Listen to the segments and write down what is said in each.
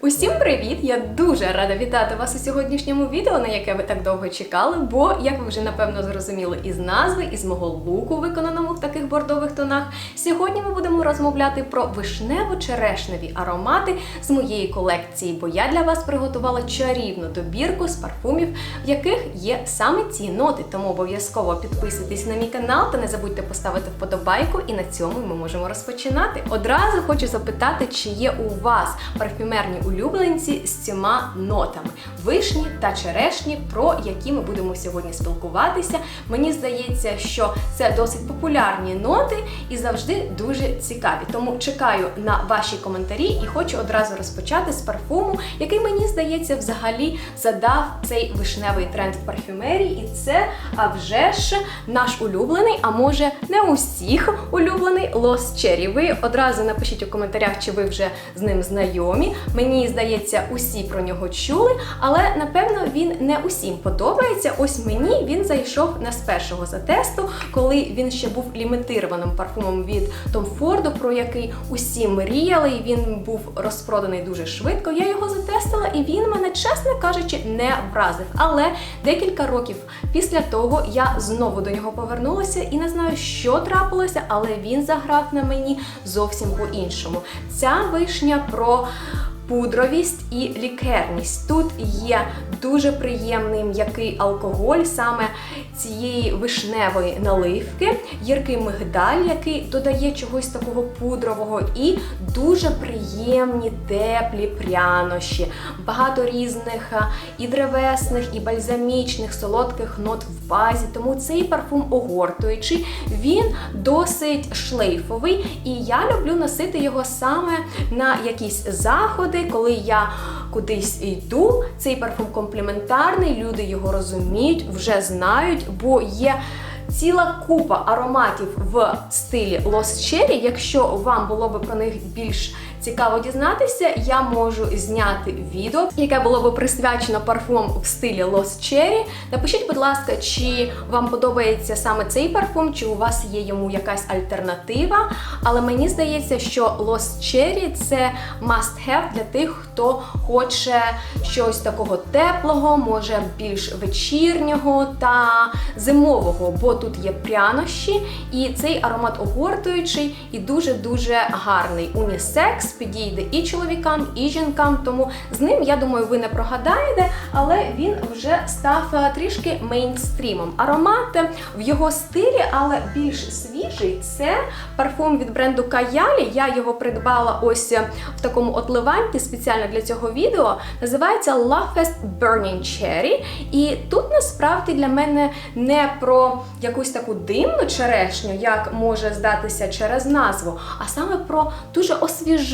Усім привіт! Я дуже рада вітати вас у сьогоднішньому відео, на яке ви так довго чекали. Бо, як ви вже напевно зрозуміли із назви, із мого луку, виконаному в таких бордових тонах, сьогодні ми будемо розмовляти про вишнево-черешневі аромати з моєї колекції, бо я для вас приготувала чарівну добірку з парфумів, в яких є саме ці ноти. Тому обов'язково підписуйтесь на мій канал та не забудьте поставити вподобайку, і на цьому ми можемо розпочинати. Одразу хочу запитати, чи є у вас парфюмерні улюбленці з цими нотами вишні та черешні, про які ми будемо сьогодні спілкуватися. Мені здається, що це досить популярні ноти і завжди дуже цікаві. Тому чекаю на ваші коментарі і хочу одразу розпочати з парфуму, який мені здається взагалі задав цей вишневий тренд в парфюмерії. І це а вже ж наш улюблений, а може не усіх улюблений Lost Cherry. Ви одразу напишіть у коментарях, чи ви вже з ним знайомі. Мені здається, усі про нього чули, але напевно він не усім подобається. Ось мені він зайшов не з першого затесту, коли він ще був лімітированим парфумом від Tom Ford, про який усі мріяли. і Він був розпроданий дуже швидко. Я його затестила, і він мене, чесно кажучи, не вразив. Але декілька років після того я знову до нього повернулася і не знаю, що трапилося, але він заграв на мені зовсім по-іншому. Ця вишня про. Пудровість і лікерність. Тут є дуже приємний м'який алкоголь саме цієї вишневої наливки, гіркий мигдаль, який додає чогось такого пудрового, і дуже приємні теплі прянощі, багато різних і древесних, і бальзамічних, солодких нот в базі. Тому цей парфум огортуючий, він досить шлейфовий, і я люблю носити його саме на якісь заходи, коли я кудись йду. Цей парфум компліментарний, люди його розуміють, вже знають, бо є. Ціла купа ароматів в стилі Lost Cherry. Якщо вам було би про них більш цікаво дізнатися, я можу зняти відео, яке було би присвячено парфумам в стилі Lost Cherry. Напишіть, будь ласка, чи вам подобається саме цей парфум, чи у вас є йому якась альтернатива. Але мені здається, що Lost Cherry це must-have для тих, хто хоче щось такого теплого, може більш вечірнього та зимового, бо тут є прянощі, і цей аромат огортуючий і дуже-дуже гарний. Унісекс підійде і чоловікам, і жінкам. Тому з ним, я думаю, ви не прогадаєте, але він вже став е, трішки мейнстрімом. Аромат в його стилі, але більш свіжий. Це парфум від бренду Каялі. Я його придбала ось в такому отливанті спеціально для цього відео. Називається Love Fest Burning Cherry. І тут насправді для мене не про якусь таку димну черешню, як може здатися через назву, а саме про дуже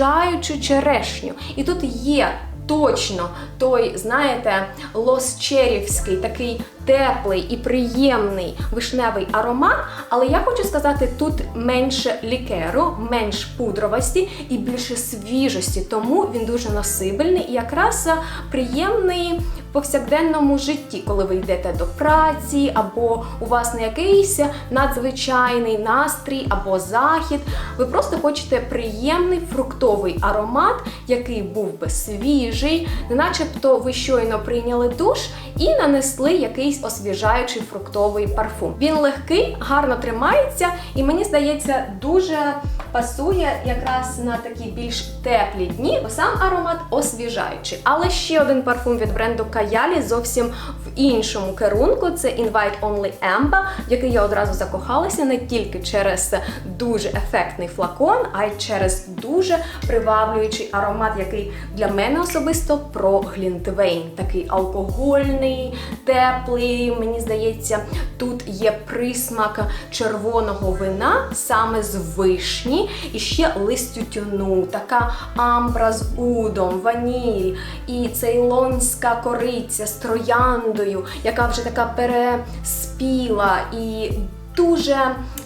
освіжаючу черешню. І тут є. Точно той, знаєте, лосчерівський, такий теплий і приємний вишневий аромат. Але я хочу сказати, тут менше лікеру, менш пудровості і більше свіжості, тому він дуже насибельний і якраз приємний повсякденному житті, коли ви йдете до праці, або у вас не якийсь надзвичайний настрій або захід. Ви просто хочете приємний фруктовий аромат, який був би свіжий, начебто ви щойно прийняли душ і нанесли якийсь освіжаючий фруктовий парфум. Він легкий, гарно тримається, і мені здається, дуже пасує якраз на такі більш теплі дні, бо сам аромат освіжаючий. Але ще один парфум від бренду Каялі зовсім іншому керунку. Це Invite Only Amber, в який я одразу закохалася не тільки через дуже ефектний флакон, а й через дуже приваблюючий аромат, який для мене особисто про глінтвейн. Такий алкогольний, теплий. Мені здається, тут є присмак червоного вина саме з вишні, і ще лист тютюну, така амбра з удом, ваніль, і цейлонська кориця з трояндою, яка вже така переспіла і. Дуже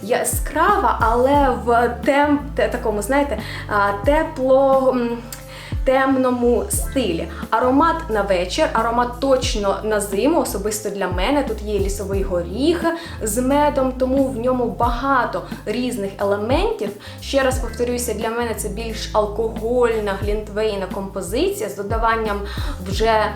яскрава, але в тем, такому, знаєте, тепло, темному стилі. Аромат на вечір, аромат точно на зиму, особисто для мене. Тут є лісовий горіх з медом, тому в ньому багато різних елементів. Ще раз повторюся, для мене це більш алкогольна глінтвейна композиція з додаванням вже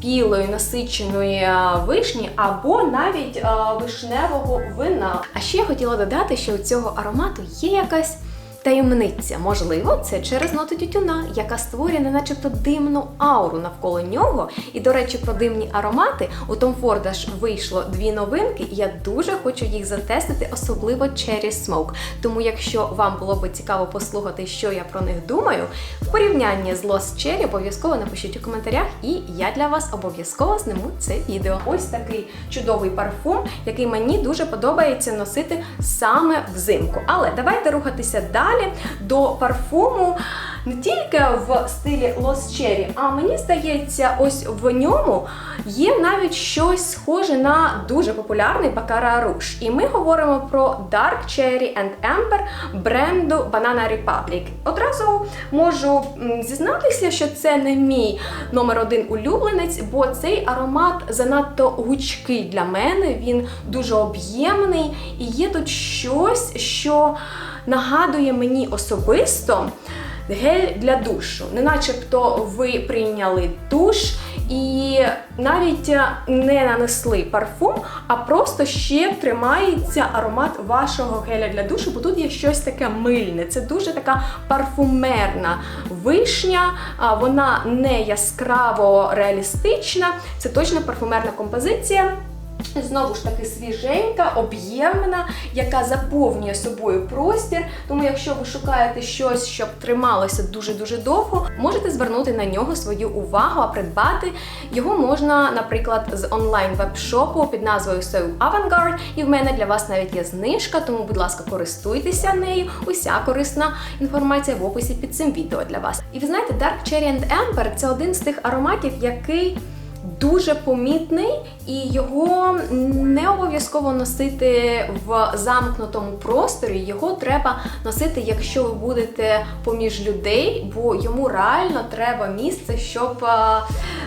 спілої насиченої е, вишні або навіть е, вишневого вина. А ще я хотіла додати, що у цього аромату є якась. Таємниця, можливо, це через ноти тютюна, яка створює не начебто димну ауру навколо нього. І, до речі, про димні аромати у Tom Ford ж вийшло дві новинки, і я дуже хочу їх затестити, особливо Cherry Smoke. Тому, якщо вам було би цікаво послухати, що я про них думаю, в порівнянні з Lost Cherry обов'язково напишіть у коментарях, і я для вас обов'язково сниму це відео. Ось такий чудовий парфум, який мені дуже подобається носити саме взимку. Але давайте рухатися далі до парфуму не тільки в стилі Lost Cherry, а мені здається, ось в ньому є навіть щось схоже на дуже популярний Baccarat Rouge. І ми говоримо про Dark Cherry and Amber бренду Banana Republic. Одразу можу зізнатися, що це не мій номер один улюбленець, бо цей аромат занадто гучкий для мене. Він дуже об'ємний і є тут щось, що нагадує мені особисто гель для душу. Не начебто ви прийняли душ і навіть не нанесли парфум, а просто ще тримається аромат вашого геля для душу, бо тут є щось таке мильне. Це дуже така парфумерна вишня, вона не яскраво реалістична, це точно парфумерна композиція. Знову ж таки свіженька, об'ємна, яка заповнює собою простір. Тому, якщо ви шукаєте щось, щоб трималося дуже-дуже довго, можете звернути на нього свою увагу, а придбати його можна, наприклад, з онлайн-веб-шопу під назвою So Avantgarde. І в мене для вас навіть є знижка, тому, будь ласка, користуйтеся нею. Уся корисна інформація в описі під цим відео для вас. І ви знаєте, Dark Cherry and Amber – це один з тих ароматів, який дуже помітний, і його не обов'язково носити в замкнутому просторі. Його треба носити, якщо ви будете поміж людей, бо йому реально треба місце, щоб а,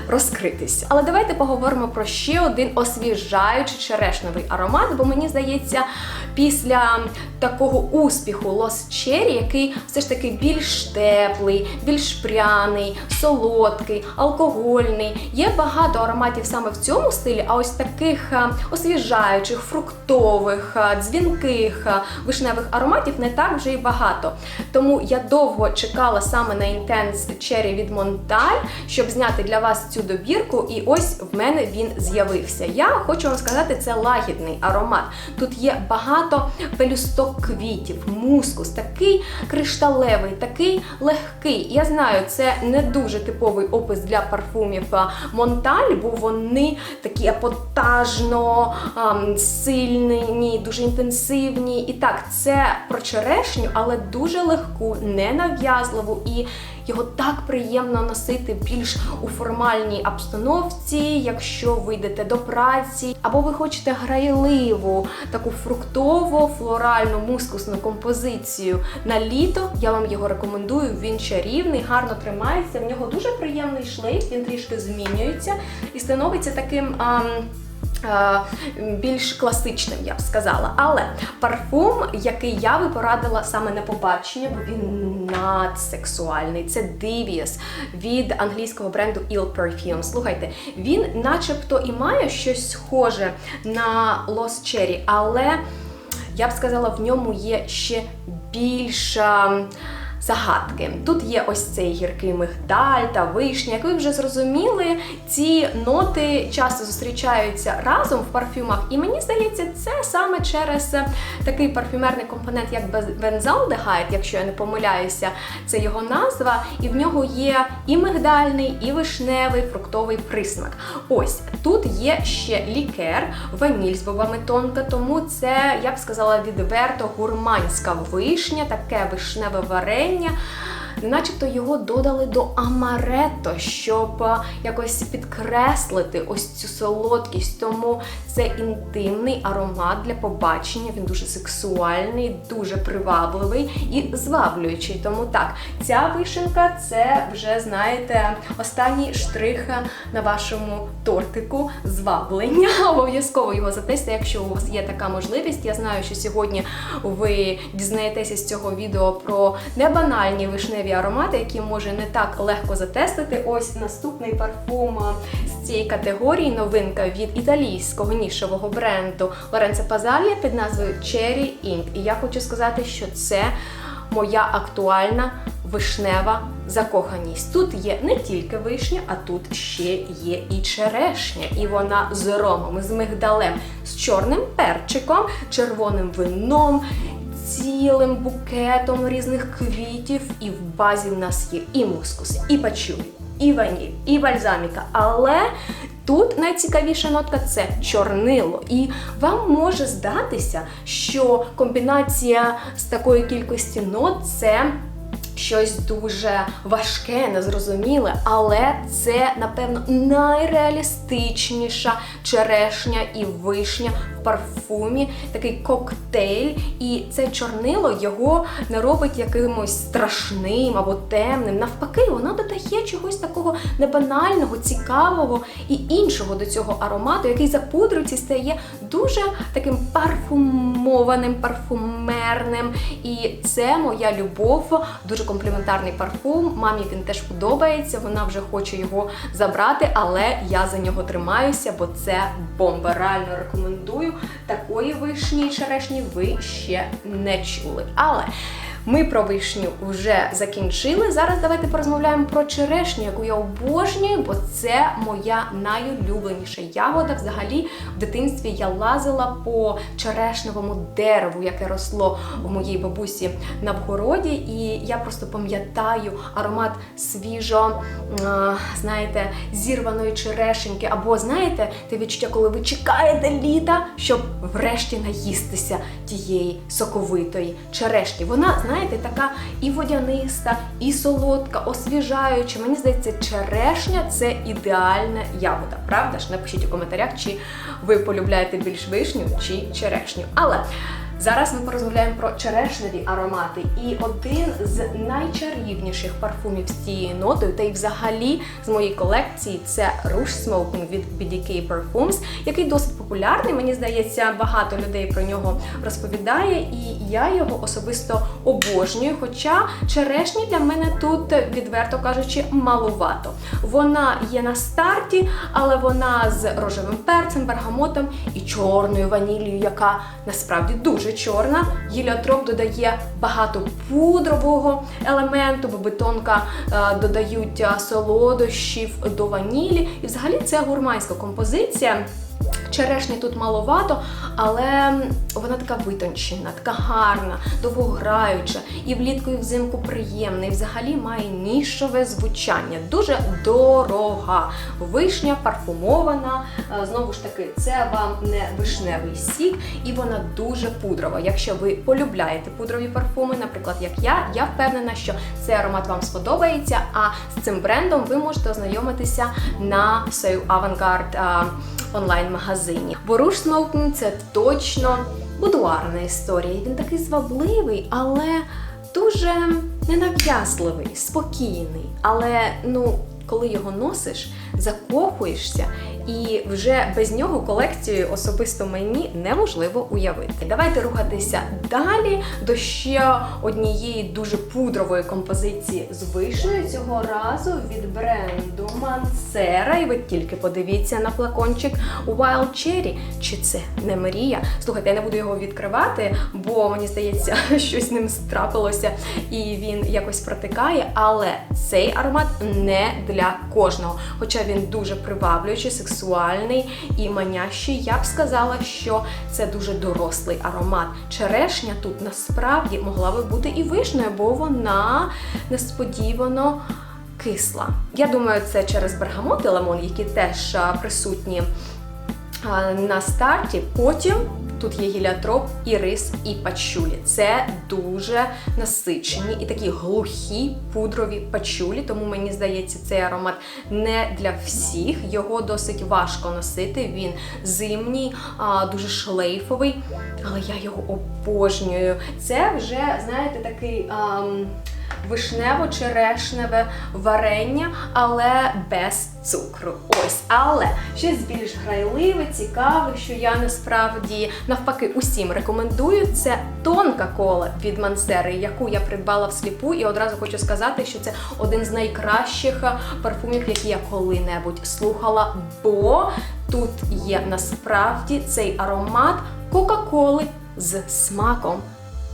розкритися. Але давайте поговоримо про ще один освіжаючий черешневий аромат, бо мені здається, після такого успіху Lost Cherry, який все ж таки більш теплий, більш пряний, солодкий, алкогольний, є багато ароматів саме в цьому стилі, а ось таких освіжаючих, фруктових, дзвінких, вишневих ароматів не так вже й багато. Тому я довго чекала саме на Intense Cherry від Montal, щоб зняти для вас цю добірку, і ось в мене він з'явився. Я хочу вам сказати, це лагідний аромат. Тут є багато пелюсток квітів, мускус, такий кришталевий, такий легкий. Я знаю, це не дуже типовий опис для парфумів Монталь, бо вони такі епатажно ам, сильні, дуже інтенсивні. І так, це про черешню, але дуже легку, ненав'язливу і його так приємно носити більш у формальній обстановці, якщо ви йдете до праці, або ви хочете грайливу, таку фруктово, флоральну, мускусну композицію на літо. Я вам його рекомендую. Він чарівний, гарно тримається. В нього дуже приємний шлейф, він трішки змінюється і становиться таким. е, більш класичним, я б сказала. Але парфум, який я би порадила саме на побачення, бо він надсексуальний. Це Devious від англійського бренду Ill Perfume. Слухайте, він начебто і має щось схоже на Lost Cherry, але я б сказала, в ньому є ще більш. Загадки. Тут є ось цей гіркий мигдаль та вишня. Як ви вже зрозуміли, ці ноти часто зустрічаються разом в парфюмах, і мені здається, це саме через такий парфюмерний компонент, як бензалдегайд, якщо я не помиляюся, це його назва, і в нього є і мигдальний, і вишневий фруктовий присмак. Ось тут є ще лікер, ваніль з бобами тонка, тому це, я б сказала, відверто гурманська вишня, таке вишневе варення натхнення начебто його додали до амаретто, щоб якось підкреслити ось цю солодкість. Тому це інтимний аромат для побачення. Він дуже сексуальний, дуже привабливий і зваблюючий. Тому так, ця вишенка це вже знаєте останній штрих на вашому тортику зваблення. Обов'язково його затестите, якщо у вас є така можливість. Я знаю, що сьогодні ви дізнаєтеся з цього відео про небанальні вишневі аромати, які може не так легко затестити. Ось наступний парфум з цієї категорії новинка від італійського нішового бренду Лоренцо Пазалія під назвою Cherry Ink. І я хочу сказати, що це моя актуальна вишнева закоханість. Тут є не тільки вишня, а тут ще є і черешня. І вона з ромом, з мигдалем, з чорним перчиком, червоним вином. Цілим букетом різних квітів, і в базі в нас є і мускус, і пачулі, і ваніль, і бальзаміка. Але тут найцікавіша нотка це чорнило. І вам може здатися, що комбінація з такої кількості нот це. Щось дуже важке, незрозуміле, але це, напевно, найреалістичніша черешня і вишня в парфумі, такий коктейль. І це чорнило його не робить якимось страшним або темним. Навпаки, воно додає чогось такого небанального, цікавого і іншого до цього аромату, який за пудриці стає дуже таким парфумованим, парфумерним. І це моя любов, дуже компліментарний парфум. Мамі він теж подобається. Вона вже хоче його забрати, але я за нього тримаюся, бо це бомба. Реально рекомендую. Такої вишні і черешні ви ще не чули. Але ми про вишню вже закінчили. Зараз давайте порозмовляємо про черешню, яку я обожнюю, бо це моя найулюбленіша ягода. Взагалі, в дитинстві я лазила по черешневому дереву, яке росло в моїй бабусі на вгороді. І я просто пам'ятаю аромат свіжо, знаєте, зірваної черешеньки. Або знаєте, те відчуття, коли ви чекаєте літа, щоб врешті наїстися тієї соковитої черешні. Вона, знаєте, така і водяниста, і солодка, освіжаюча. Мені здається, черешня це ідеальна ягода. Правда ж? Напишіть у коментарях, чи ви полюбляєте більш вишню чи черешню. Але Зараз ми порозмовляємо про черешневі аромати. І один з найчарівніших парфумів з цією нотою, та й взагалі з моєї колекції це Rouge Smoking від BDK Perfumes, який досить популярний. Мені здається, багато людей про нього розповідає, і я його особисто обожнюю. Хоча черешні для мене тут, відверто кажучи, малувато. Вона є на старті, але вона з рожевим перцем, бергамотом і чорною ваніллю, яка насправді дуже чорна. Гіліотроп додає багато пудрового елементу, бо бетонка е, додають е, солодощів до ванілі. І взагалі це гурманська композиція. Черешні тут маловато, але вона така витончена, така гарна, довгограюча, і влітку і взимку приємна, і взагалі має нішове звучання. Дуже дорога. Вишня парфумована. Е, Знову ж таки, це вам не вишневий сік, і вона дуже пудрова. Якщо ви полюбляєте пудрові парфуми, наприклад, як я, я впевнена, що цей аромат вам сподобається. А з цим брендом ви можете ознайомитися на Сою Авангард онлайн-магазині. Бо Боруш Смоукінг – це точно будуарна історія. Він такий звабливий, але дуже ненав'язливий, спокійний. Але ну, коли його носиш, закохуєшся, і вже без нього колекцію особисто мені неможливо уявити. Давайте рухатися далі до ще однієї дуже пудрової композиції з вишнею цього разу від бренду Mancera. І ви тільки подивіться на флакончик Wild Cherry. Чи це не мрія? Слухайте, я не буду його відкривати, бо мені здається, щось з ним страпилося і він якось протикає. Але цей аромат не для кожного. Хоча він дуже приваблюючий, сексуальний і манящий, я б сказала, що це дуже дорослий аромат. Черешня тут насправді могла би бути і вишнею, бо вона несподівано кисла. Я думаю, це через бергамот і лимон, які теж присутні на старті. Потім Тут є гіліотроп, і рис, і пачулі. Це дуже насичені і такі глухі пудрові пачулі. Тому мені здається, цей аромат не для всіх. Його досить важко носити. Він зимній, дуже шлейфовий, але я його обожнюю. Це вже, знаєте, такий. ам, Вишнево-черешневе варення, але без цукру. Ось, але щось більш грайливе, цікаве, що я насправді навпаки усім рекомендую. Це тонка кола від Мансери, яку я придбала всліпу, і одразу хочу сказати, що це один з найкращих парфумів, які я коли-небудь слухала, бо тут є насправді цей аромат Кока-Коли з смаком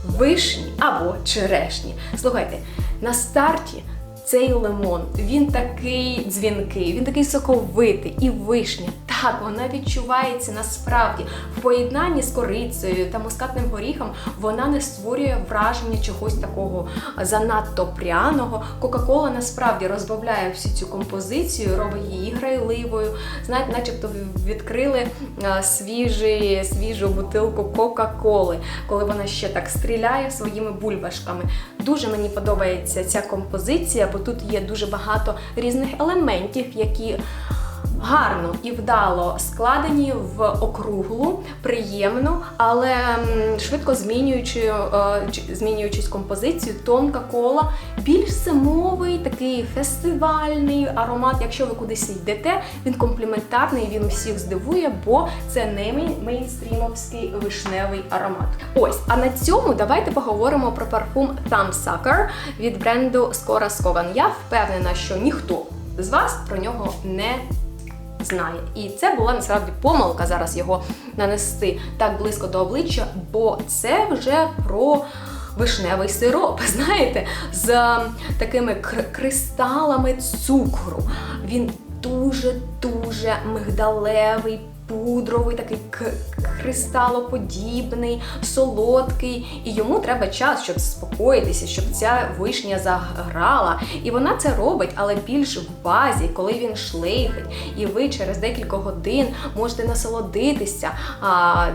вишні або черешні. Слухайте, на старті цей лимон, він такий дзвінкий, він такий соковитий і вишня. Так, вона відчувається насправді в поєднанні з корицею та мускатним горіхом. Вона не створює враження чогось такого занадто пряного. Кока-кола насправді розбавляє всю цю композицію, робить її грайливою. Знаєте, начебто відкрили а, свіжий, свіжу бутилку Кока-Коли, коли вона ще так стріляє своїми бульбашками. Дуже мені подобається ця композиція, бо тут є дуже багато різних елементів, які гарно і вдало складені в округлу, приємно, але швидко змінюючи, е, змінюючись композицію, тонка кола, більш зимовий, такий фестивальний аромат. Якщо ви кудись йдете, він компліментарний, він усіх здивує, бо це не мей- мейнстрімовський вишневий аромат. Ось, а на цьому давайте поговоримо про парфум Thumbsucker від бренду Скора Скован. Я впевнена, що ніхто з вас про нього не знає. І це була насправді помилка зараз його нанести так близько до обличчя, бо це вже про. Вишневий сироп, знаєте, з е, такими кр- кристалами цукру. Він дуже-дуже мигдалевий, пудровий, такий кристалоподібний, солодкий. І йому треба час, щоб заспокоїтися, щоб ця вишня заграла. І вона це робить, але більш в базі, коли він шлейфить. І ви через декілька годин можете насолодитися а,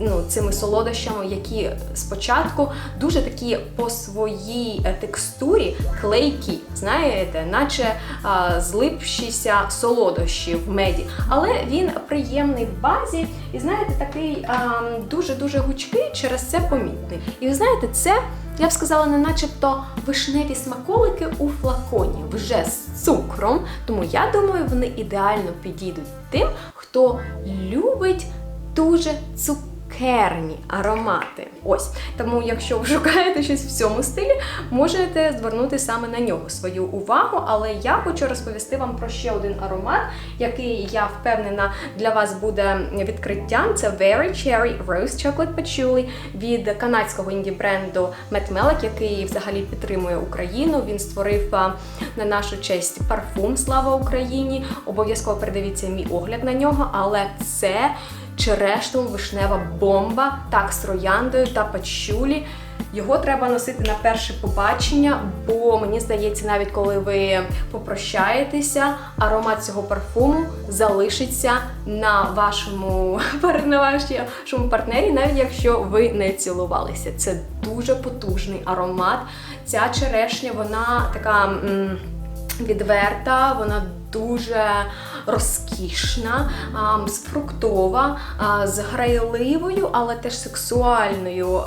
ну, цими солодощами, які спочатку дуже такі по своїй е, текстурі клейкі, знаєте, наче а, злипшіся солодощі в меді. Але він приємний в базі, і знаєте, такий дуже-дуже гучкий, через це помітний. І ви знаєте, це. Я б сказала, не начебто вишневі смаколики у флаконі вже з цукром. Тому я думаю, вони ідеально підійдуть тим, хто любить дуже цукерні аромати. Ось тому, якщо ви шукаєте щось в цьому стилі, можете звернути саме на нього свою увагу. Але я хочу розповісти вам про ще один аромат, який я впевнена для вас буде відкриттям. Це Very Cherry Rose Chocolate Patchouli від канадського інді-бренду Matt який взагалі підтримує Україну. Він створив на нашу честь парфум Слава Україні. Обов'язково передивіться мій огляд на нього, але це черешнево вишнева бомба, так з трояндою та пачулі. Його треба носити на перше побачення, бо мені здається, навіть коли ви попрощаєтеся, аромат цього парфуму залишиться на вашому, на вашому партнері, навіть якщо ви не цілувалися. Це дуже потужний аромат. Ця черешня, вона така. м, відверта, вона дуже розкішна, фруктова, з грайливою, але теж сексуальною.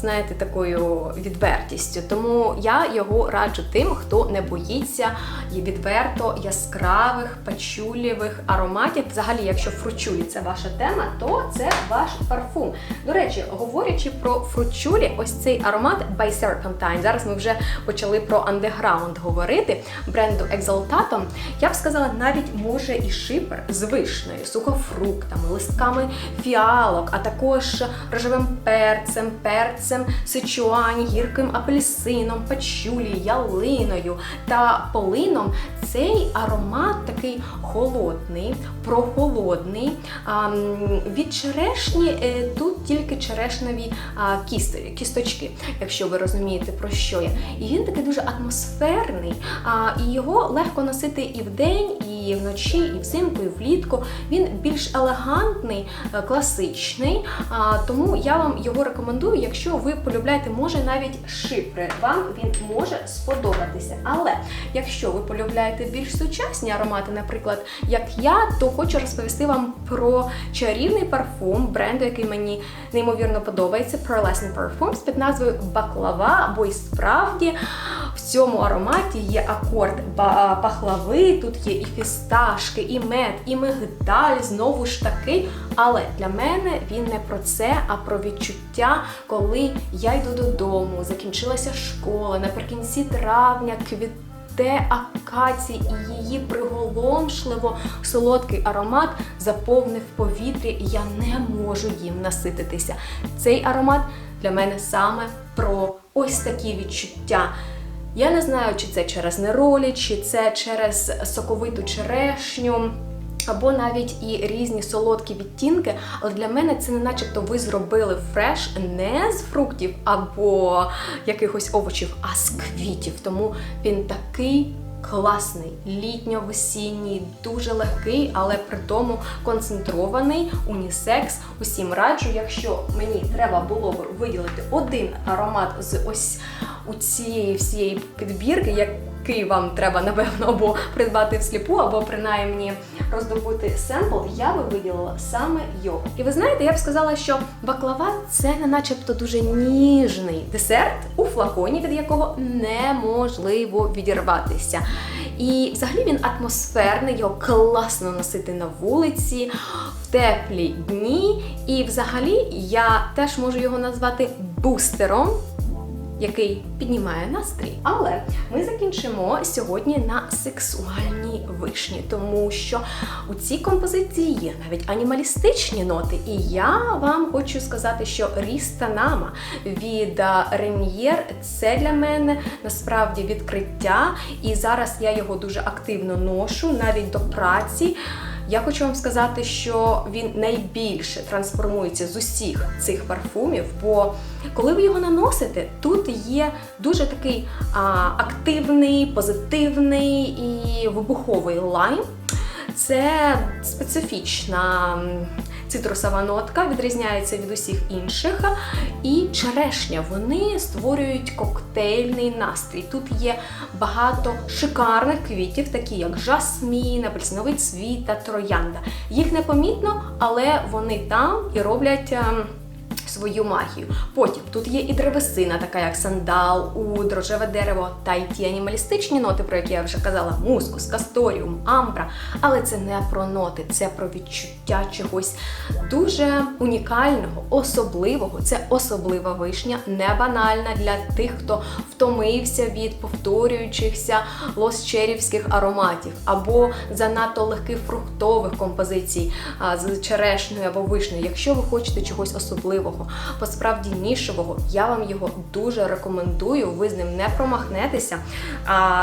Знаєте, такою відвертістю. Тому я його раджу тим, хто не боїться відверто яскравих, пачулєвих ароматів. Взагалі, якщо фручулі це ваша тема, то це ваш парфум. До речі, говорячи про фручулі, ось цей аромат by Serpentine. Зараз ми вже почали про андеграунд говорити бренду Exaltatum. Я б сказала, навіть може і шипер з вишнею, сухофруктами, листками фіалок, а також рожевим перцем, перцем сичуані, гірким апельсином, пачулі, ялиною та полином. Цей аромат такий холодний, прохолодний. Від черешні е, тут тільки черешневі кісточки, якщо ви розумієте про що я. І він такий дуже атмосферний, і його легко носити і вдень, і вночі, і взимку, і влітку. Він більш елегантний, е, класичний. Тому я вам його рекомендую, якщо ви полюбляєте, може навіть шипри. Вам він може сподобатися. Але якщо ви полюбляєте більш сучасні аромати, наприклад, як я, то хочу розповісти вам про чарівний парфум бренду, який мені неймовірно подобається. Pearlescent Parfums під назвою Баклава, бо і справді цьому ароматі є акорд пахлави, тут є і фісташки, і мед, і мигдаль, знову ж таки. Але для мене він не про це, а про відчуття, коли я йду додому, закінчилася школа, наприкінці травня, квіт. Те акації і її приголомшливо солодкий аромат заповнив повітря, і я не можу їм насититися. Цей аромат для мене саме про ось такі відчуття. Я не знаю, чи це через неролі, чи це через соковиту черешню. Або навіть і різні солодкі відтінки, але для мене це не начебто ви зробили фреш не з фруктів або якихось овочів, а з квітів. Тому він такий класний, літньо-весінній, дуже легкий, але при тому концентрований, унісекс. Усім раджу, якщо мені треба було б виділити один аромат з ось у цієї всієї підбірки, який вам треба, напевно, або придбати всліпу, або принаймні роздобути семпл, я би виділила саме його. І ви знаєте, я б сказала, що баклава це не начебто дуже ніжний десерт у флаконі, від якого неможливо відірватися. І взагалі він атмосферний, його класно носити на вулиці в теплі дні. І взагалі я теж можу його назвати бустером який піднімає настрій. Але ми закінчимо сьогодні на сексуальній вишні, тому що у цій композиції є навіть анімалістичні ноти. І я вам хочу сказати, що Ріста Нама від Рем'єр це для мене насправді відкриття. І зараз я його дуже активно ношу навіть до праці. Я хочу вам сказати, що він найбільше трансформується з усіх цих парфумів, бо коли ви його наносите, тут є дуже такий а, активний, позитивний і вибуховий лайм. Це специфічна цитрусова нотка, відрізняється від усіх інших. І черешня вони створюють коктейльний настрій. Тут є багато шикарних квітів, такі як жасмін, апельсиновий цвіт та троянда. Їх непомітно, але вони там і роблять. Свою магію. Потім тут є і древесина, така як сандал, уд, рожеве дерево та й ті анімалістичні ноти, про які я вже казала: мускус, касторіум, амбра. Але це не про ноти, це про відчуття чогось дуже унікального, особливого. Це особлива вишня, не банальна для тих, хто втомився від повторюючихся лосчерівських ароматів або занадто легких фруктових композицій з черешнею або вишнею. Якщо ви хочете чогось особливого, посправді нішевого, я вам його дуже рекомендую. Ви з ним не промахнетеся.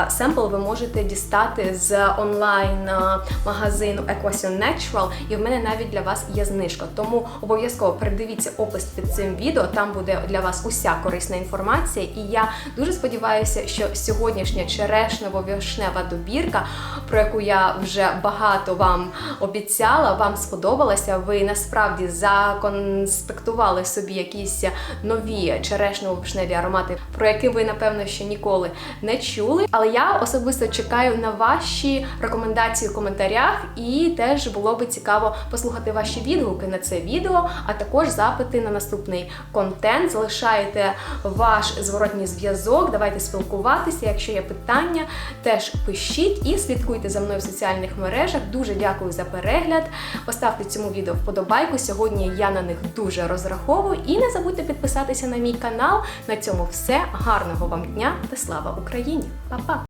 Семпл ви можете дістати з онлайн-магазину Equation Natural, і в мене навіть для вас є знижка. Тому обов'язково передивіться опис під цим відео. Там буде для вас уся корисна інформація. І я дуже сподіваюся, що сьогоднішня черешнево-вишнева добірка, про яку я вже багато вам обіцяла, вам сподобалася. Ви насправді законспектували собі якісь нові черешнево-вишневі аромати, про які ви напевно ще ніколи не чули. Але я особисто чекаю на ваші рекомендації в коментарях, і теж було би цікаво послухати ваші відгуки на це відео, а також запити на наступний контент. Залишайте ваш зворотній зв'язок, давайте спілкуватися. Якщо є питання, теж пишіть і слідкуйте за мною в соціальних мережах. Дуже дякую за перегляд. Поставте цьому відео вподобайку. Сьогодні я на них дуже розраховую. І не забудьте підписатися на мій канал. На цьому все. Гарного вам дня та слава Україні! Па-па!